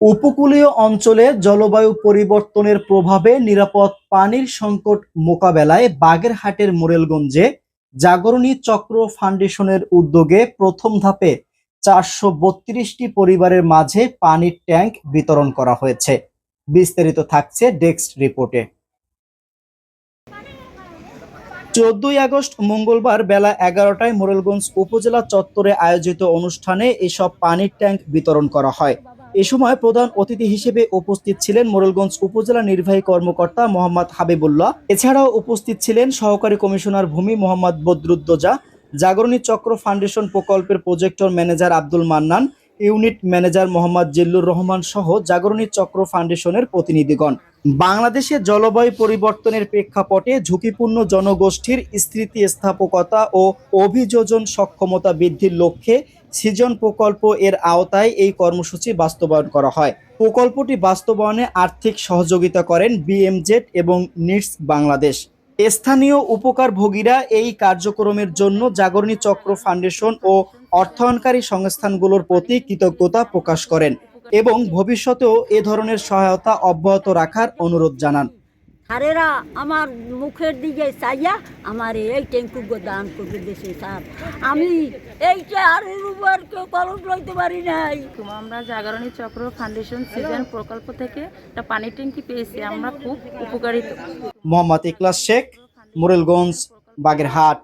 উপকূলীয় অঞ্চলে জলবায়ু পরিবর্তনের প্রভাবে নিরাপদ পানির সংকট মোকাবেলায় বাগেরহাটের মোরেলগঞ্জে জাগরণী চক্র ফাউন্ডেশনের উদ্যোগে প্রথম ধাপে চারশো বত্রিশটি পরিবারের মাঝে পানির ট্যাঙ্ক বিতরণ করা হয়েছে। বিস্তারিত থাকছে ডেস্ক রিপোর্টে। চোদ্দই আগস্ট মঙ্গলবার বেলা এগারোটায় মোরেলগঞ্জ উপজেলা চত্বরে আয়োজিত অনুষ্ঠানে এসব পানির ট্যাঙ্ক বিতরণ করা হয়। এ সময় প্রধান অতিথি হিসেবে উপস্থিত ছিলেন মোরলগঞ্জ উপজেলা নির্বাহী কর্মকর্তা মোহাম্মদ হাবিবুল্লাহ। এছাড়াও উপস্থিত ছিলেন সহকারী কমিশনার ভূমি মোহাম্মদ বদরুদ্দোজা, জাগরণী চক্র ফাউন্ডেশন প্রকল্পের projector manager Abdul Mannan unit manager Mohammad Zillur Rahman সহ জাগরণী চক্র ফাউন্ডেশনের প্রতিনিধিগণ। বাংলাদেশে জলবায়ু পরিবর্তনের প্রেক্ষাপটে ঝুঁকিপূর্ণ জনগোষ্ঠীর স্থিতিস্থাপকতা ও অভিযোজন সক্ষমতা বৃদ্ধির লক্ষ্যে সৃজন প্রকল্প এর আওতায় এই কর্মসূচি বাস্তবায়ন করা হয়। প্রকল্পটি বাস্তবায়নে আর্থিক সহযোগিতা করেন বিএমজেড এবং নিটস বাংলাদেশ। স্থানীয় উপকারভোগীরা এই কার্যক্রমের জন্য জাগরণী চক্র ফাউন্ডেশন ও অর্থায়নকারী সংস্থানগুলোর প্রতি কৃতজ্ঞতা প্রকাশ করেন এবং ভবিষ্যতেও এ ধরনের সহায়তা অব্যাহত রাখার অনুরোধ জানান। হারেরা আমার মুখের দিকে চাইয়া আমার এই ট্যাঙ্কু দান করবে দেশে স্যার আমি এইটা আর কেউ কলম লইতে পারি নাই। আমরা জাগরণী চক্র ফাউন্ডেশন সিজন প্রকল্প থেকে একটা পানি ট্যাঙ্কি পেয়েছি আমরা খুব উপকারিত। মোহাম্মদ ইকলাস শেখ মুরেলগঞ্জ বাগেরহাট।